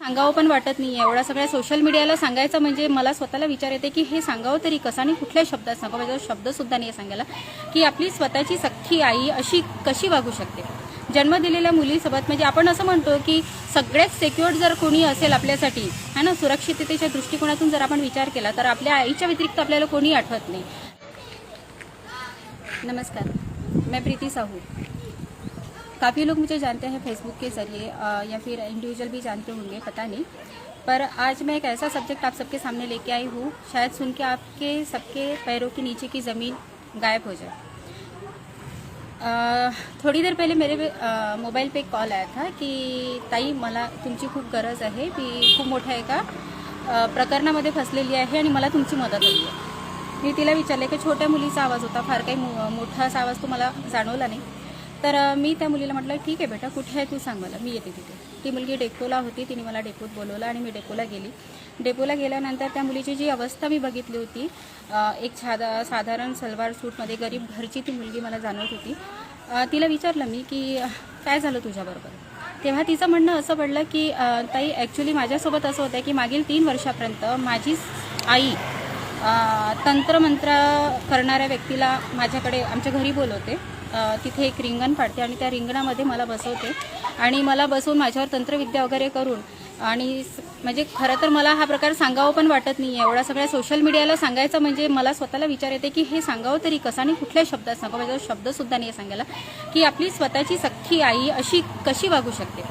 सांगावं पण वाटत नाही एवढा सगळ्या सोशल मीडियाला सांगायचं म्हणजे मला स्वतःला विचार येते की हे सांगावं तरी कसं? आणि कुठल्या शब्दात सांगावं. माझा शब्दसुद्धा नाही सांगायला. की आपली स्वतःची सख्खी आई अशी कशी वागू शकते? जन्म दिलेल्या मुलीसोबत म्हणजे आपण असं म्हणतो की सगळ्यात सेक्युअर्ड जर कोणी असेल आपल्यासाठी है ना सुरक्षिततेच्या दृष्टिकोनातून जर आपण विचार केला तर आपल्या आईच्या व्यतिरिक्त आपल्याला कोणी आठवत नाही. नमस्कार. मैं प्रीती साहू. काफ़ी लोग मुझे जानते हैं फेसबुक के ज़रिए या फिर इंडिविजुअल भी जानते होंगे, पता नहीं। पर आज मैं एक ऐसा सब्जेक्ट आप सबके सामने लेके आई हूँ, शायद सुन के आपके सबके पैरों के नीचे की ज़मीन गायब हो जाए। थोडी देर पहले मेरे मोबाईल पे कॉल आया था की, ताई, मला, तुमची खूप गरज आहे, मी खूप मोठ्या एका प्रकरणामध्ये फसलेली आहे आणि मला तुमची मदत हवी आहे. मी तिला विचारले की छोट्या मुलीचा आवाज़ होता, फार काही मो- मोठा असा आवाज़ तुम्हाला जाणवला नाही. तर मी त्या मुलीला म्हटलं ठीक आहे बेटा कुठे आहे तू सांग मला. मी येते तिथे. ती मुलगी डेपोला होती तिने मला डेपोत बोलवलं आणि मी डेपोला गेली. डेपोला गेल्यानंतर त्या मुलीची जी अवस्था मी बघितली होती एक साधा साधारण सलवार सूटमध्ये गरीब घरची ती मुलगी मला जाणवत होती. तिला विचारलं मी की काय झालं तुझ्याबरोबर? तेव्हा तिचं म्हणणं असं पडलं की ताई ॲक्च्युली माझ्यासोबत असं होतं की मागील तीन वर्षापर्यंत माझी आई तंत्रमंत्र करणाऱ्या व्यक्तीला माझ्याकडे आमच्या घरी बोलवते. तिथे एक रिंगण पाडते आणि त्या रिंगणामध्ये मला बसवते. आणि मला बसवून माझ्यावर तंत्रविद्या वगैरे करून आणि म्हणजे खरं तर मला हा प्रकार सांगावं पण वाटत नाही एवढा सगळ्या सोशल मीडियाला सांगायचं म्हणजे मला स्वतःला विचार येते की हे सांगावं तरी कसं? आणि कुठल्या शब्दात सांगावं? माझ्यावर शब्दसुद्धा नाही आहे सांगायला. की आपली स्वतःची सख्खी आई अशी कशी वागू शकते?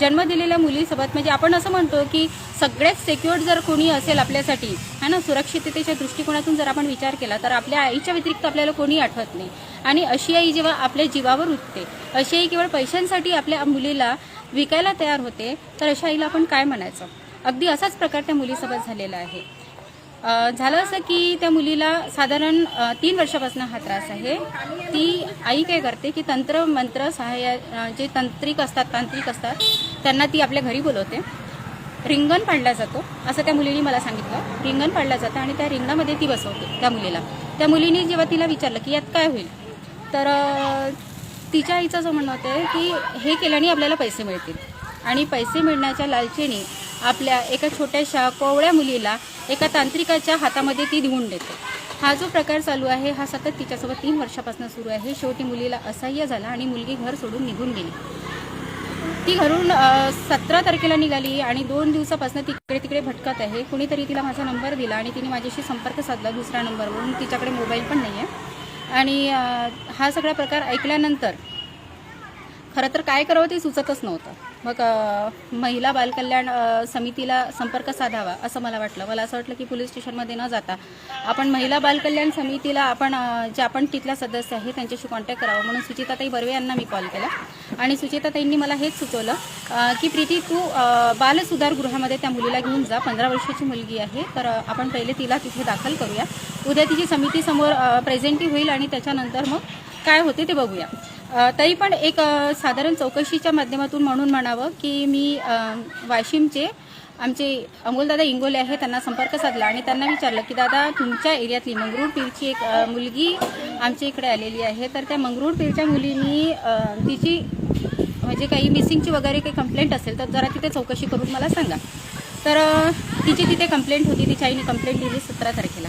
जन्म दिलेल्या मुलीसोबत म्हणजे आपण असं म्हणतो की सगळ्यात सेक्युअर्ड जर कोणी असेल आपल्यासाठी है ना? सुरक्षिततेच्या दृष्टिकोनातून जर आपण विचार केला तर आपल्या आईच्या व्यतिरिक्त आपल्याला कोणी आठवत नाही. आणि अशी आई जेव्हा आपल्या जीवावर उठते अशी आई केवळ पैशांसाठी आपल्या मुलीला विकायला तयार होते तर अशा आईला आपण काय म्हणायचं? अगदी असाच प्रकार त्या मुलीसोबत झालेला आहे. झालं असं की त्या मुलीला साधारण तीन वर्षापासून हा त्रास आहे. ती आई काय करते की तंत्र मंत्र सहाय्य जे तंत्रिक असतात तांत्रिक असतात त्यांना ती आपल्या घरी बोलवते. रिंगण पाडला जातो असं त्या मुलीने मला सांगितलं. रिंगण पाडला जातं आणि त्या रिंगणामध्ये ती बसवते त्या मुलीला. त्या मुलीने जेव्हा तिला विचारलं की यात काय होईल तर तिच्या आईचं असं म्हणणं होतं की हे केल्याने आपल्याला पैसे मिळतील. आणि पैसे मिळण्याच्या लालचेने आपल्या एका छोट्याशा कोवळ्या मुलीला एका तांत्रिकाच्या हातामध्ये ती धुवून देते. हा जो प्रकार चालू आहे हा सतत तिच्यासोबत तीन वर्षापासून सुरू आहे. शेवटी मुलीला असह्य झाला आणि मुलगी घर सोडून निघून गेली. ती घरून सतरा तारखेला निघाली आणि दोन दिवसापासून तिकडे तिकडे भटकत आहे. कुणीतरी तिला माझा नंबर दिला आणि तिने माझ्याशी संपर्क साधला दुसऱ्या नंबरवरून. तिच्याकडे मोबाईल पण नाही आहे आणि हा सगळा प्रकार ऐकल्यानंतर खरं तर काय करावं ते सुचतच नव्हतं. मग महिला बालकल्याण समितीला संपर्क साधावा असं मला वाटलं. मला असं वाटलं की पोलीस स्टेशनमध्ये न जाता आपण महिला बालकल्याण समितीला आपण जे आपण तिथल्या सदस्य आहे त्यांच्याशी कॉन्टॅक्ट करावं म्हणून सुचिताताई बर्वे यांना मी कॉल केला. आणि सुचेताताईंनी मला हेच सुचवलं की प्रीती तू बालसुधारगृहामध्ये त्या मुलीला घेऊन जा. पंधरा वर्षाची मुलगी आहे. तर आपण पहिले तिला तिथे दाखल करूया. उद्या तिची समितीसमोर प्रेझेंटी होईल आणि त्याच्यानंतर मग काय होते ते बघूया. तरी पण एक साधारण चौकशीच्या माध्यमातून म्हणून म्हणावं की मी वाशिमचे आमचे अमोलदादा इंगोले आहे त्यांना संपर्क साधला आणि त्यांना विचारलं की दादा तुमच्या एरियातली मंगरूळ पीरची एक मुलगी आमच्या इकडे आलेली आहे. तर त्या मंगरूळ पीरच्या मुलीनी तिची म्हणजे काही मिसिंगची वगैरे काही कंप्लेंट असेल तर जरा तिथे चौकशी करून मला सांगा. तर तिची तिथे कंप्लेंट होती तिच्या आईने कंप्लेंट दिली सतरा तारखेला.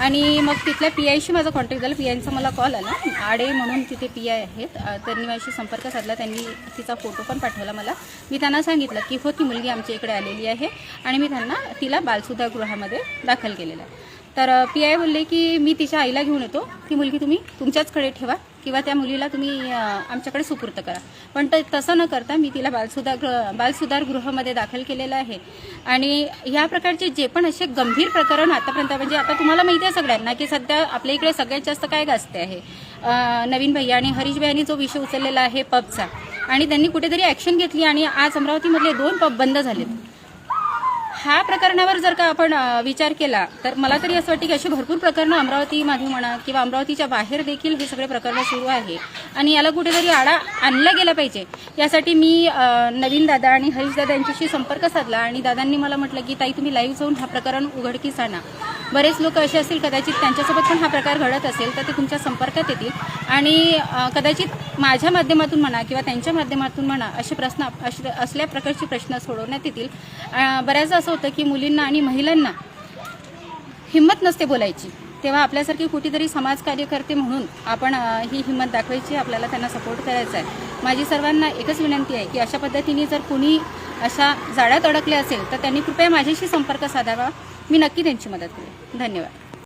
आणि मग तिथल्या पी आयशी माझा कॉन्टॅक्ट झाला. पी आयचा मला कॉल आला. आडे म्हणून तिथे पी आय आहेत. त्यांनी माझ्याशी संपर्क साधला. त्यांनी तिचा फोटो पण पाठवला मला. मी त्यांना सांगितलं की हो ती मुलगी आमच्या इकडे आलेली आहे. आणि मी त्यांना तिला बालसुधागृहामध्ये दाखल केलेलं आहे. तर पी आय बोलले की मी तिच्या आईला घेऊन येतो. ती मुलगी तुम्ही तुमच्याचकडे ठेवा. किंवा त्या मुलीला तुम्ही आमच्याकडे सुपूर्त करा. पण तर तसं न करता मी तिला बालसुधार गृह बालसुधार गृहामध्ये दाखल केलेलं आहे. आणि ह्या प्रकारचे जे पण असे गंभीर प्रकरण आतापर्यंत म्हणजे आता तुम्हाला माहिती आहे सगळ्यांना की सध्या आपल्या इकडे सगळ्यात जास्त काय गाजते आहे. नवीन भैया आणि हरीश भैयानी जो विषय उचललेला आहे पबचा. आणि त्यांनी कुठेतरी ॲक्शन घेतली आणि आज अमरावतीमधले दोन पब बंद झालेत. ह्या प्रकरणावर जर का आपण विचार केला तर मला तरी असं वाटतं की अशी भरपूर प्रकरणं अमरावतीमध्ये म्हणा किंवा अमरावतीच्या बाहेर देखील हे सगळे प्रकरणं सुरू आहे. आणि याला कुठेतरी आडा आणला गेला पाहिजे. यासाठी मी नवीन दादा आणि हरीश दादा यांच्याशी संपर्क साधला आणि दादांनी मला म्हटलं की ताई तुम्ही लाईव्ह जाऊन हा प्रकरण उघडकीस आणा. बरेच लोक असे असतील कदाचित त्यांच्यासोबत पण हा प्रकार घडत असेल तर ते तुमच्या संपर्कात येतील. आणि कदाचित माझ्या माध्यमातून म्हणा किंवा त्यांच्या माध्यमातून म्हणा असे प्रश्न असल्या प्रकारचे प्रश्न सोडवण्यात येतील. बऱ्याचदा असं होतं की मुलींना आणि महिलांना हिंमत नसते बोलायची. तेव्हा आपल्यासारखी कुठेतरी समाजकार्यकर्ते म्हणून आपण ही हिंमत दाखवायची आपल्याला त्यांना सपोर्ट करायचा आहे. माझी सर्वांना एकच विनंती आहे की अशा पद्धतीने जर कुणी अशा जाळ्यात अडकले असेल तर त्यांनी कृपया माझ्याशी संपर्क साधावा. मी नक्की त्यांची मदत करेन. धन्यवाद.